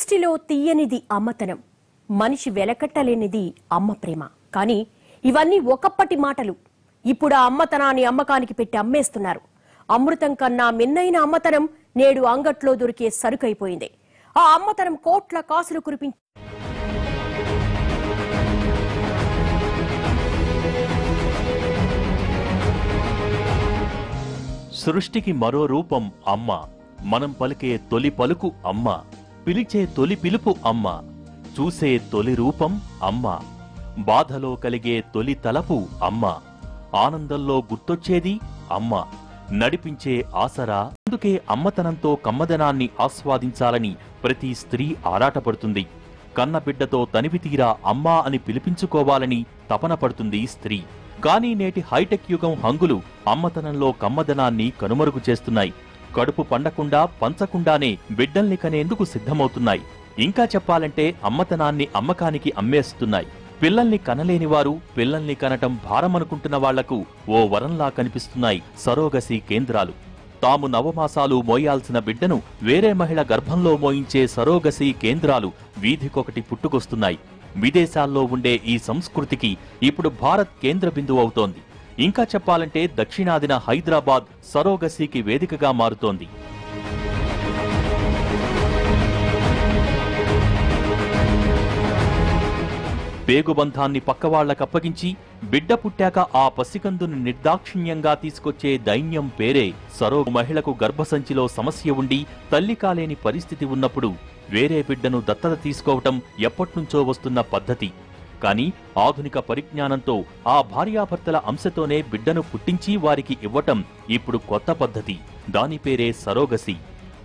సృష్టిలో తీయనిది అమ్మతనం. మనిషి వెలకట్టలేనిది అమ్మ ప్రేమ. కానీ ఇవన్నీ ఒకప్పటి మాటలు. ఇప్పుడు ఆ అమ్మతనాన్ని అమ్మకానికి పెట్టి అమ్మేస్తున్నారు. అమృతం కన్నా మిన్నైన అమ్మతనం నేడు అంగట్లో దొరికే సరుకైపోయింది. ఆ అమ్మతనం కోట్ల కాసులు కురిపించి సృష్టికి మరో రూపం అమ్మ. మనం పలికే తొలి పలుకు అమ్మ. పిలిచే తొలి పిలుపు అమ్మ చూసే తొలి రూపం అమ్మ బాధలో కలిగే తొలి తలపు అమ్మ ఆనందంలో గుర్తొచ్చేది అమ్మ నడిపించే ఆసరా అందుకే అమ్మతనంతో కమ్మదనాన్ని ఆస్వాదించాలని ప్రతి స్త్రీ ఆరాటపడుతుంది. కన్నబిడ్డతో తనివి తీరా అమ్మా అని పిలిపించుకోవాలని తపన పడుతుంది స్త్రీ. కానీ నేటి హైటెక్ యుగం హంగులు అమ్మతనంలో కమ్మదనాన్ని కనుమరుగు చేస్తున్నాయి. కడుపు పండకుండా పంచకుండానే బిడ్డల్ని కనేందుకు సిద్ధమవుతున్నాయి. ఇంకా చెప్పాలంటే అమ్మతనాన్ని అమ్మకానికి అమ్మేస్తున్నాయి. పిల్లల్ని కనలేని వారు పిల్లల్ని కనటం భారమనుకుంటున్న వాళ్ళకు ఓ వరంలా కనిపిస్తున్నాయి సరోగసి కేంద్రాలు. తాము నవమాసాలు మోయాల్సిన బిడ్డను వేరే మహిళ గర్భంలో మోయించే సరోగసి కేంద్రాలు వీధికొకటి పుట్టుకొస్తున్నాయి. విదేశాల్లో ఉండే ఈ సంస్కృతికి ఇప్పుడు భారత్ కేంద్ర బిందువు అవుతోంది. ఇంకా చెప్పాలంటే దక్షిణాదిన హైదరాబాద్ సరోగసీకి వేదికగా మారుతోంది. పేగుబంధాన్ని పక్కవాళ్ళకప్పగించి బిడ్డ పుట్టాక ఆ పసికందును నిర్దాక్షిణ్యంగా తీసుకొచ్చే దైన్యం పేరే సరో మహిళకు గర్భసంచిలో సమస్య ఉండి తల్లి కాలేని పరిస్థితి ఉన్నప్పుడు వేరే బిడ్డను దత్తత తీసుకోవటం ఎప్పట్నుంచో వస్తున్న పద్ధతి. కానీ ఆధునిక పరిజ్ఞానంతో ఆ భార్యాభర్తల అంశతోనే బిడ్డను పుట్టించి వారికి ఇవ్వటం ఇప్పుడు కొత్త పద్ధతి. దాని పేరే సరోగసి.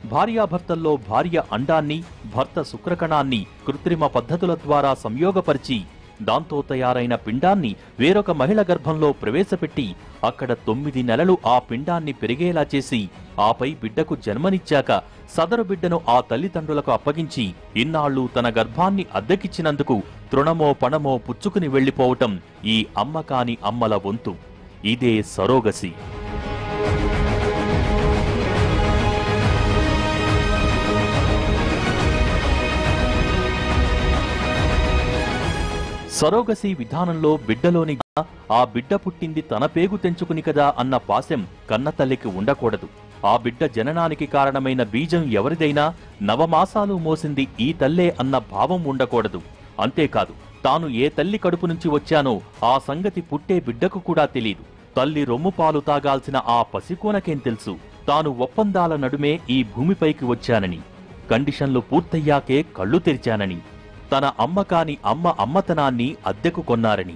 భార్యాభర్తల్లో భార్య అండాన్ని భర్త శుక్రకణాన్ని కృత్రిమ పద్ధతుల ద్వారా సంయోగపరిచి దాంతో తయారైన పిండాన్ని వేరొక మహిళ గర్భంలో ప్రవేశపెట్టి అక్కడ తొమ్మిది నెలలు ఆ పిండాన్ని పెరిగేలా చేసి ఆపై బిడ్డకు జన్మనిచ్చాక సదరు బిడ్డను ఆ తల్లిదండ్రులకు అప్పగించి ఇన్నాళ్ళు తన గర్భాన్ని అద్దెకిచ్చినందుకు తృణమో పణమో పుచ్చుకుని వెళ్ళిపోవటం ఈ అమ్మకాని అమ్మల వంతు. ఇదే సరోగసి. సరోగసి విధానంలో బిడ్డలోని ఆ బిడ్డ పుట్టింది తన పేగు తెంచుకుని కదా అన్న పాశం కన్నతల్లికి ఉండకూడదు. ఆ బిడ్డ జననానికి కారణమైన బీజం ఎవరిదైనా నవమాసాలు మోసింది ఈ తల్లే అన్న భావం ఉండకూడదు. అంతేకాదు తాను ఏ తల్లి కడుపు నుంచి వచ్చానో ఆ సంగతి పుట్టే బిడ్డకు కూడా తెలియదు తల్లి రొమ్ము పాలు తాగాల్సిన ఆ పసికోనకేం తెలుసు? తాను ఒప్పందాల నడుమే ఈ భూమిపైకి వచ్చానని. కండిషన్లు పూర్తయ్యాకే కళ్ళు తెరిచానని. తన అమ్మ కాని అమ్మ అమ్మతనాన్ని అద్దెకు కొన్నారని.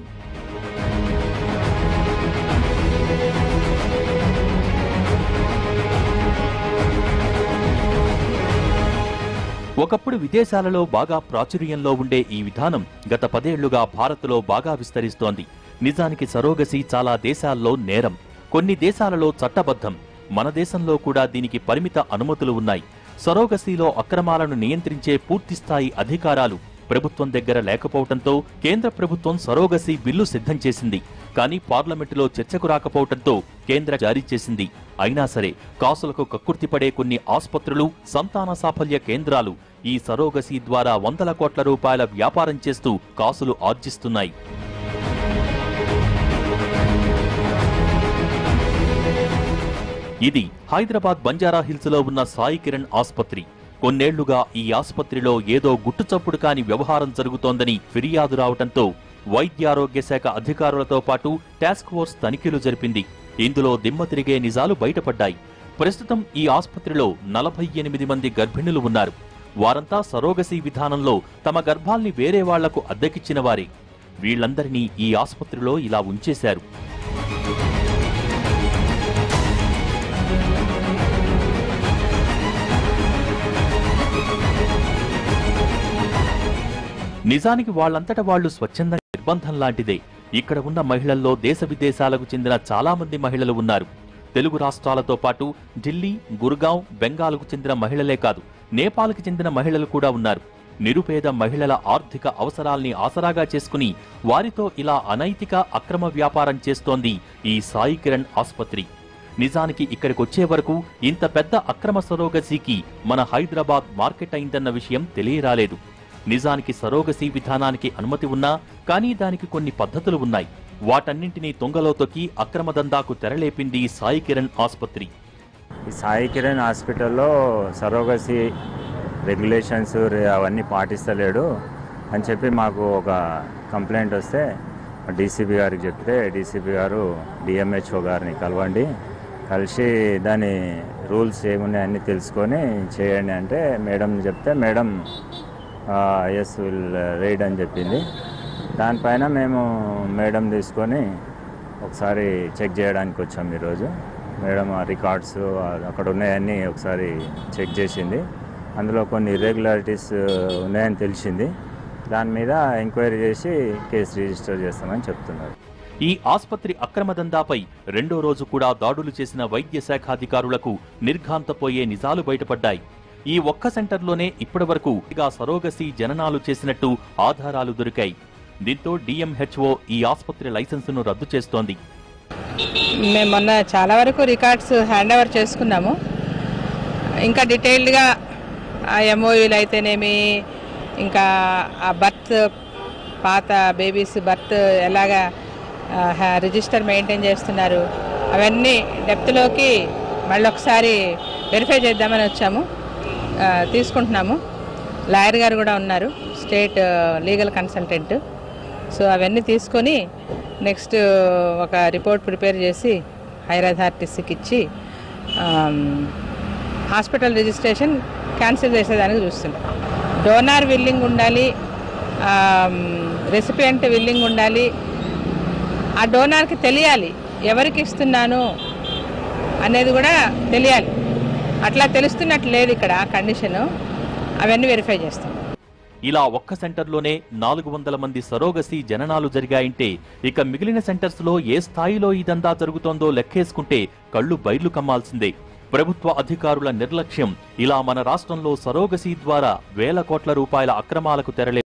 ఒకప్పుడు విదేశాలలో బాగా ప్రాచుర్యంలో ఉండే ఈ విధానం గత పదేళ్ళుగా భారత్లో బాగా విస్తరిస్తోంది. నిజానికి సరోగసి చాలా దేశాల్లో నేరం. కొన్ని దేశాలలో చట్టబద్ధం. మన దేశంలో కూడా దీనికి పరిమిత అనుమతులు ఉన్నాయి. సరోగసీలో అక్రమాలను నియంత్రించే పూర్తిస్థాయి అధికారాలు ప్రభుత్వం దగ్గర లేకపోవడంతో కేంద్ర ప్రభుత్వం సరోగసి బిల్లు సిద్ధం చేసింది. కానీ పార్లమెంటులో చర్చకు రాకపోవడంతో కేంద్ర జారీ చేసింది. అయినా సరే కాసులకు కక్కుర్తిపడే కొన్ని ఆసుపత్రులు సంతాన సాఫల్య కేంద్రాలు ఈ సరోగసి ద్వారా వందల కోట్ల రూపాయల వ్యాపారం చేస్తూ కాసులు ఆర్జిస్తున్నాయి. ఇది హైదరాబాద్ బంజారా హిల్స్లో ఉన్న సాయి కిరణ్ ఆసుపత్రి. కొన్నేళ్ళుగా ఈ ఆసుపత్రిలో ఏదో గుట్టుచప్పుడు కాని వ్యవహారం జరుగుతోందని ఫిర్యాదు రావడంతో వైద్యారోగ్య శాఖ అధికారులతో పాటు టాస్క్ ఫోర్స్ తనిఖీలు జరిపింది. ఇందులో దిమ్మ తిరిగే నిజాలు బయటపడ్డాయి. ప్రస్తుతం ఈ ఆసుపత్రిలో నలభై ఎనిమిది మంది గర్భిణులు ఉన్నారు. వారంతా సరోగసి విధానంలో తమ గర్భాల్ని వేరే వాళ్ళకు అద్దెకిచ్చిన వారే. వీళ్ళందరినీ ఈ ఆసుపత్రిలో ఇలా ఉంచేశారు. నిజానికి వాళ్ళంతట వాళ్ళు స్వచ్ఛంద నిర్బంధం లాంటిదే. ఇక్కడ ఉన్న మహిళల్లో దేశ విదేశాలకు చెందిన చాలా మంది మహిళలు ఉన్నారు. తెలుగు రాష్ట్రాలతో పాటు ఢిల్లీ గుర్గావ్ బెంగాల్కు చెందిన మహిళలే కాదు నేపాల్కి చెందిన మహిళలు కూడా ఉన్నారు. నిరుపేద మహిళల ఆర్థిక అవసరాల్ని ఆసరాగా చేసుకుని వారితో ఇలా అనైతిక అక్రమ వ్యాపారం చేస్తోంది ఈ సాయి కిరణ్ ఆసుపత్రి. నిజానికి ఇక్కడికొచ్చే వరకు ఇంత పెద్ద అక్రమ సరోగసీకి మన హైదరాబాద్ మార్కెట్ అయిందన్న విషయం తెలియరాలేదు. నిజానికి సరోగసీ విధానానికి అనుమతి ఉన్నా కానీ దానికి కొన్ని పద్ధతులు ఉన్నాయి. వాటన్నింటినీ తొంగలో తొక్కి అక్రమ దందాకు తెరలేపింది సాయి కిరణ్ ఆసుపత్రి. ఈ సాయి కిరణ్ హాస్పిటల్లో సరోగసి రెగ్యులేషన్స్ అవన్నీ పాటిస్తలేడు అని చెప్పి మాకు ఒక కంప్లైంట్ వస్తే డీసీపీ గారికి చెప్తే డీసీపీ గారు డిఎంహెచ్ఓ గారిని కలవండి. కలిసి దాని రూల్స్ ఏమున్నాయన్నీ తెలుసుకొని చేయండి అంటే మేడం చెప్తే మేడం ఎస్ విల్ రైడ్ అని చెప్పింది. దానిపైన మేము మేడం తీసుకొని ఒకసారి చెక్ చేయడానికి వచ్చాం ఈరోజు. మేడం ఆ రికార్డ్స్ అక్కడ ఉన్నాయన్నీ ఒకసారి చెక్ చేసింది. అందులో కొన్ని ఇర్రెగ్యులారిటీస్ ఉన్నాయని తెలిసింది. దాని మీద ఎంక్వైరీ చేసి కేసు రిజిస్టర్ చేస్తామని చెప్తున్నారు. ఈ ఆసుపత్రి అక్రమ దందాపై రెండో రోజు కూడా దాడులు చేసిన వైద్య శాఖాధికారులకు నిర్ఘాంతపోయే నిజాలు బయటపడ్డాయి. ఈ ఒక్క సెంటర్లోనే ఇప్పటివరకు ఇక సరోగసి జననాలు చేసినట్టు ఆధారాలు దొరికాయి. దీంతో డిఎంహెచ్ఓ ఈ ఆసుపత్రి లైసెన్సును రద్దు చేస్తోంది. మేము మొన్న చాలా వరకు రికార్డ్స్ హ్యాండ్ ఓవర్ చేసుకున్నాము. ఇంకా డీటెయిల్డ్గా ఆ ఎంఓయూలు అయితేనేమి ఇంకా ఆ బర్త్ పాత బేబీస్ బర్త్ ఎలాగా రిజిస్టర్ మెయింటైన్ చేస్తున్నారు అవన్నీ డెప్త్లోకి మళ్ళీ ఒకసారి వెరిఫై చేద్దామని వచ్చాము. తీసుకుంటున్నాము. లాయర్ గారు కూడా ఉన్నారు స్టేట్ లీగల్ కన్సల్టెంట్. సో అవన్నీ తీసుకొని నెక్స్ట్ ఒక రిపోర్ట్ ప్రిపేర్ చేసి హైర్ అథారిటీస్కి ఇచ్చి హాస్పిటల్ రిజిస్ట్రేషన్ క్యాన్సిల్ చేసేదానికి చూస్తున్నాం. డోనార్ విల్లింగ్ ఉండాలి రెసిపియంట్ విల్లింగ్ ఉండాలి. ఆ డోనార్కి తెలియాలి ఎవరికి ఇస్తున్నాను అనేది కూడా తెలియాలి. అట్లా తెలుస్తున్నట్లు లేదు ఇక్కడ కండిషన్ అవన్నీ వెరిఫై చేస్తాం. ఇలా ఒక్క సెంటర్లోనే నాలుగు వందల మంది సరోగసి జననాలు జరిగాయంటే ఇక మిగిలిన సెంటర్స్లో ఏ స్థాయిలో ఇదంతా జరుగుతోందో లెక్కేసుకుంటే కళ్ళు బైర్లు కమ్మాల్సిందే. ప్రభుత్వ అధికారుల నిర్లక్ష్యం ఇలా మన రాష్ట్రంలో సరోగసి ద్వారా వేల కోట్ల రూపాయల అక్రమాలకు తెరలే